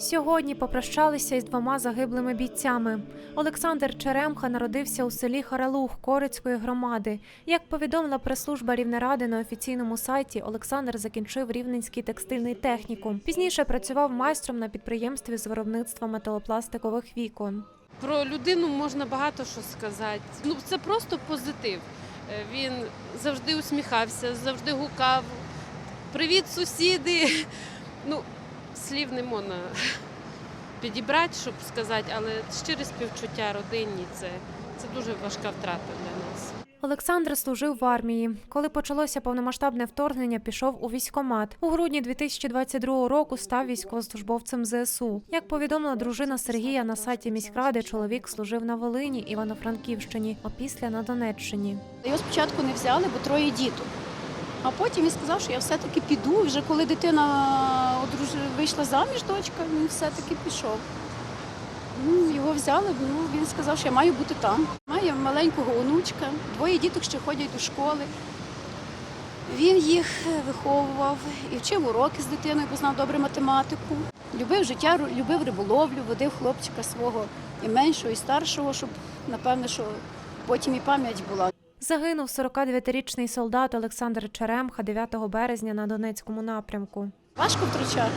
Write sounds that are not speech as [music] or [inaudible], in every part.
Сьогодні попрощалися із двома загиблими бійцями. Олександр Черемха народився у селі Харалух Корицької громади. Як повідомила прес-служба Рівнеради на офіційному сайті, Олександр закінчив Рівненський текстильний технікум. Пізніше працював майстром на підприємстві з виробництва металопластикових вікон. Про людину можна багато що сказати. Ну це просто позитив. Е, Він завжди усміхався, завжди гукав. Привіт, сусіди. [laughs] Ну, слів не можна підібрати, щоб сказати, але щире співчуття родині це, це дуже важка втрата для нас. Олександр служив в армії. Коли почалося повномасштабне вторгнення, пішов у військкомат. У грудні 2022 року став військовослужбовцем ЗСУ. Як повідомила дружина Сергія на сайті міськради, чоловік служив на Волині, Івано-Франківщині, а після на Донеччині. Його спочатку не взяли, бо троє діток. А потім він сказав, що я все-таки піду. Вже коли дитина одруж... вийшла заміж, дочка, він все-таки пішов. Ну, його взяли, ну, він сказав, що я маю бути там. Має маленького онучка, двоє діток ще ходять до школи. Він їх виховував і вчив уроки з дитиною, бо знав добре математику. Любив життя, любив риболовлю, водив хлопчика свого і меншого, і старшого, щоб, напевне, що потім і пам'ять була. Загинув 49-річний солдат Олександр Черемха 9 березня на Донецькому напрямку. Важко втручати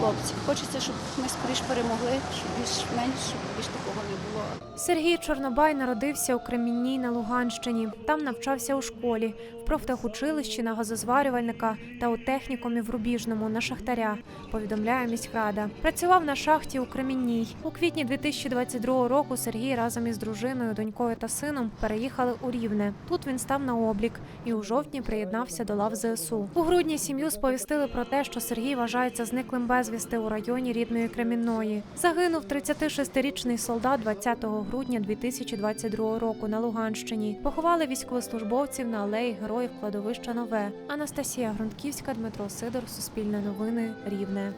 хлопців. Хочеться, щоб ми скоріш перемогли, щоб більш-менш щоб більш такого. Сергій Чорнобай народився у Кремінній на Луганщині. Там навчався у школі, в профтехучилищі на газозварювальника та у технікумі в Рубіжному на шахтаря. Повідомляє міськрада. Працював на шахті у Кремінній. У квітні 2022 року Сергій разом із дружиною, донькою та сином переїхали у Рівне. Тут він став на облік і у жовтні приєднався до лав ЗСУ. У грудні сім'ю сповістили про те, що Сергій вважається зниклим безвісти у районі рідної Кремінної. Загинув 36-річний солдат 20 грудня 2022 року на Луганщині. Поховали військовослужбовців на алеї Героїв кладовища Нове. Анастасія Грунтківська, Дмитро Сидор, Суспільне новини, Рівне.